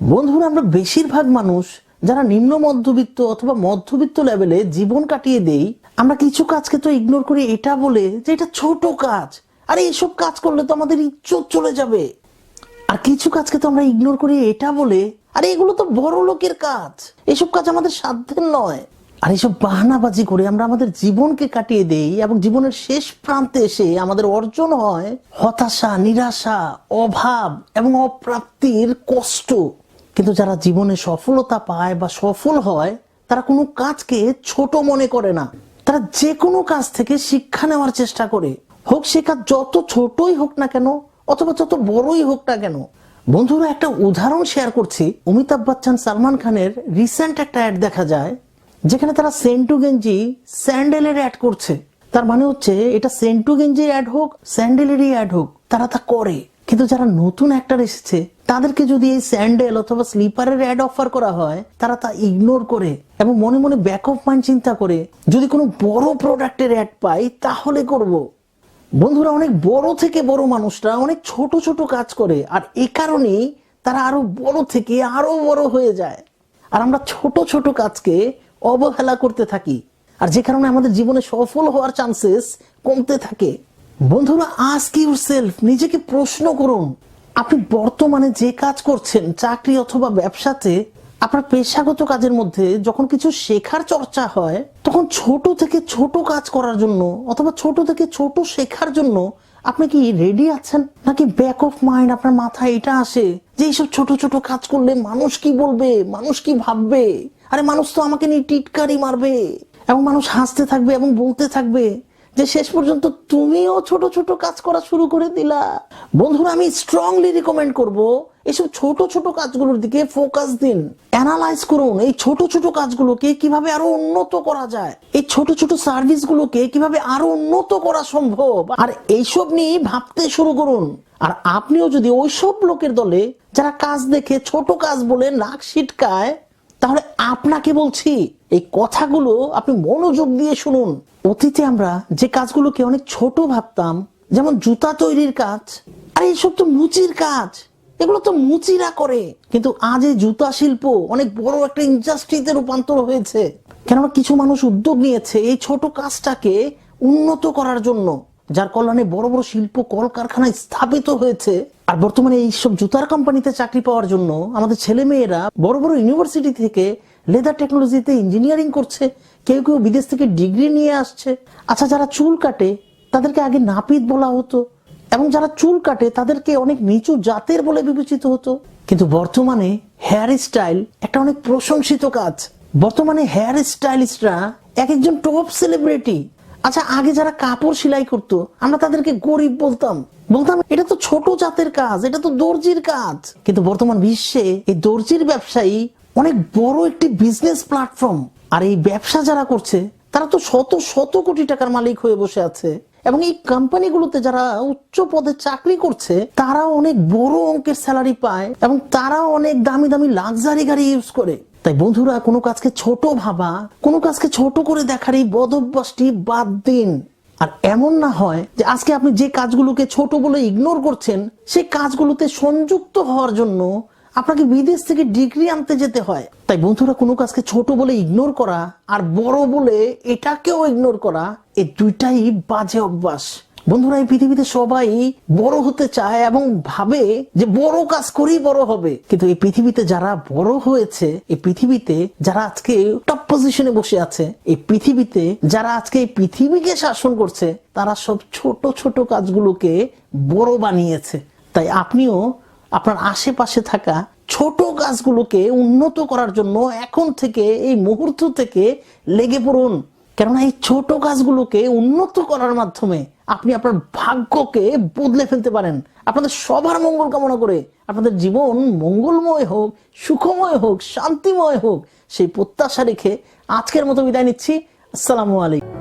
বন্ধুরা, আমরা বেশিরভাগ মানুষ যারা নিম্ন মধ্যবিত্ত অথবা মধ্যবিত্ত লেভেলে জীবন কাটিয়ে দেই, আমরা কিছু কাজকে তো ইগনোর করি এটা বলে যে এটা ছোট কাজ। আরে এইসব কাজ করলে তো আমাদের ইজ্জত চলে যাবে। আর কিছু কাজকে তো আমরা ইগনোর করি এটা বলে, আরে এগুলো তো বড় লোকের কাজ। এসব কাজ আমাদের সাধ্যের নয়। আর এইসব বাহানাবাজি করে আমরা আমাদের জীবনকে কাটিয়ে দেই এবং জীবনের শেষ প্রান্তে এসে আমাদের অর্জন হয় হতাশা, নিরাশা, অভাব এবং অপ্রাপ্তির কষ্ট। কিন্তু যারা জীবনে সফলতা পায় বা সফল হয়, তারা কোনো কাজকে ছোট মনে করে না। তারা যে কোনো কাজ থেকে শিক্ষা নেওয়ার চেষ্টা করে। হোক সে কাজ যত ছোটই হোক না কেন, অথবা যত বড়ই হোক না কেন। বন্ধুরা, একটা উদাহরণ শেয়ার করছি। অমিতাভ বচ্চন, সালমান খানের রিসেন্ট একটা অ্যাড দেখা যায়, যেখানে তারা সেন্টু গেঞ্জি স্যান্ডেলের অ্যাড করছে। তার মানে হচ্ছে, এটা সেন্টু গেঞ্জির অ্যাড হোক, স্যান্ডেলেরই অ্যাড হোক, তারা তা করে। কিন্তু যারা নতুন অ্যাক্টার এসেছে তাদেরকে যদি এই স্যান্ডেল অথবা স্লিপারের অ্যাড অফার করা হয়, তারা তা ইগনোর করে এবং মনে মনে ব্যাক অফ মাইন্ড চিন্তা করে, যদি কোনো বড় প্রোডাক্টের অ্যাড পাই, তাহলে করব। বন্ধুরা, অনেক বড় থেকে বড় মানুষরা অনেক ছোট ছোট কাজ করে, আর এ কারণেই তারা আরও বড় থেকে আরও বড় হয়ে যায়। আর আমরা ছোট ছোট কাজকে অবহেলা করতে থাকি, আর যে কারণে আমাদের জীবনে সফল হওয়ার চান্সেস কমতে থাকে। বন্ধুরা আস্ক ইউর সেলফ নিজেকে প্রশ্ন করুন আপনি বর্তমানে যে কাজ করছেন, চাকরি অথবা ব্যবসাতে, আপনার পেশাগত কাজের মধ্যে যখন কিছু শেখার চর্চা হয়, তখন ছোট থেকে ছোট কাজ করার জন্য অথবা ছোট থেকে ছোট শেখার জন্য আপনি কি রেডি আছেন? নাকি ব্যাক অফ মাইন্ড আপনার মাথায় এটা আসে যে এইসব ছোট ছোট কাজ করলে মানুষ কি বলবে, মানুষ কি ভাববে? আরে মানুষ তো আমাকে নিয়ে টিটকারি মারবে। এবং মানুষ হাসতে থাকবে এবং বলতে থাকবে যে শেষ পর্যন্ত তুমিও ছোট ছোট কাজ করা শুরু করে দিলা। বন্ধুরা, আমি স্ট্রংলি রিকমেন্ড করব এসব ছোট ছোট কাজগুলোর দিকে ফোকাস দিন। অ্যানালাইজ করুন এই ছোট ছোট কাজগুলোকে কীভাবে আরও উন্নত করা যায়। এই ছোট ছোট সার্ভিসগুলোকে কীভাবে আরও উন্নত করা সম্ভব। আর এইসব নিয়ে ভাবতে শুরু করুন। আর আপনিও যদি ওইসব লোকের দলে যারা কাজ দেখে ছোট কাজ বলে নাক ছিটকায়, তাহলে আপনাকে বলছি, এই কথাগুলো আপনি মনোযোগ দিয়ে শুনুন। অতীতে আমরা যে কাজগুলোকে অনেক ছোট ভাবতাম, যেমন জুতা তৈরির কাজ, আর এইসব তো মুচির কাজ, এগুলো তো মুচিরা করে। কিন্তু আজ এই জুতা শিল্প অনেক বড় একটা ইন্ডাস্ট্রিতে রূপান্তর হয়েছে। কেননা কিছু মানুষ উদ্যোগ নিয়েছে এই ছোট কাজটাকে উন্নত করার জন্য, যার কল্যাণে বড় বড় শিল্প কলকারখানায় স্থাপিত হয়েছে। আর বর্তমানে এইসব জুতার কোম্পানিতে চাকরি পাওয়ার জন্য আমাদের ছেলে মেয়েরা বড় বড় ইউনিভার্সিটি থেকে লেদার টেকনোলজিতে ইঞ্জিনিয়ারিং করছে, কেউ কেউ বিদেশ থেকে ডিগ্রি নিয়ে আসছে। আচ্ছা যারা চুল কাটে, তাদেরকে আগে নাপিত বলা হতো। এবং যারা চুল কাটে, তাদেরকে অনেক নিচু জাতের বলে বিবেচিত হতো। কিন্তু বর্তমানে হেয়ার স্টাইল একটা অনেক প্রশংসিত কাজ। বর্তমানে হেয়ার স্টাইলিস্টরা এক একজন টপ সেলিব্রিটি আচ্ছা আগে যারা কাপড় সেলাই করতো, আমরা তাদেরকে গরিব বলতাম। বলতাম, এটা তো ছোট জাতের কাজ, এটা তো দর্জির কাজ। কিন্তু বর্তমান বিশ্বে এই দর্জির ব্যবসায়ী অনেক বড় একটি বিজনেস প্ল্যাটফর্ম আর এই ব্যবসা যারা করছে, তারা তো শত শত কোটি টাকার মালিক হয়ে বসে আছে। এবং এই কোম্পানিগুলোতে যারা উচ্চ পদে চাকরি করছে, তারাও অনেক বড় অঙ্কের স্যালারি পায় এবং তারাও অনেক দামি দামি লাক্সারি গাড়ি ইউজ করে। তাই বন্ধুরা, কোনো কাজকে ছোট ভাবা, কোনো কাজকে ছোট করে দেখার এই বদ অভ্যাসটি বাদ দিন। আর এমন না হয় যে আজকে আপনি যে কাজগুলোকে ছোট বলে ইগনোর করছেন সেই কাজগুলোতে সংযুক্ত হওয়ার জন্য আপনাকে বিদেশ থেকে ডিগ্রি আনতে যেতে হয়। তাই বন্ধুরা, কোনো কাজকে ছোট বলে ইগনোর করা আর বড় বলে এটাকেও ইগনোর করা এই দুইটাই বাজে অভ্যাস। বন্ধুরা, এই পৃথিবীতে সবাই বড় হতে চায় এবং ভাবে যে বড় কাজ করেই বড় হবে। কিন্তু এই পৃথিবীতে যারা বড় হয়েছে, এই পৃথিবীতে যারা আজকে টপ পজিশনে বসে আছে, এই পৃথিবীতে যারা আজকে এই পৃথিবীকে শাসন করছে, তারা সব ছোট ছোট কাজগুলোকে বড় বানিয়েছে। তাই আপনিও আপনার আশেপাশে থাকা ছোট গাছগুলোকে উন্নত করার জন্য এখন থেকে এই মুহূর্ত থেকে লেগে পড়ুন। কেননা এই ছোট গাছগুলোকে উন্নত করার মাধ্যমে আপনি আপনার ভাগ্যকে বদলে ফেলতে পারেন। আপনাদের সবার মঙ্গল কামনা করে আপনাদের জীবন মঙ্গলময় হোক, সুখময় হোক, শান্তিময় হোক, সেই প্রত্যাশা রেখে আজকের মতো বিদায় নিচ্ছি। আসসালামু আলাইকুম।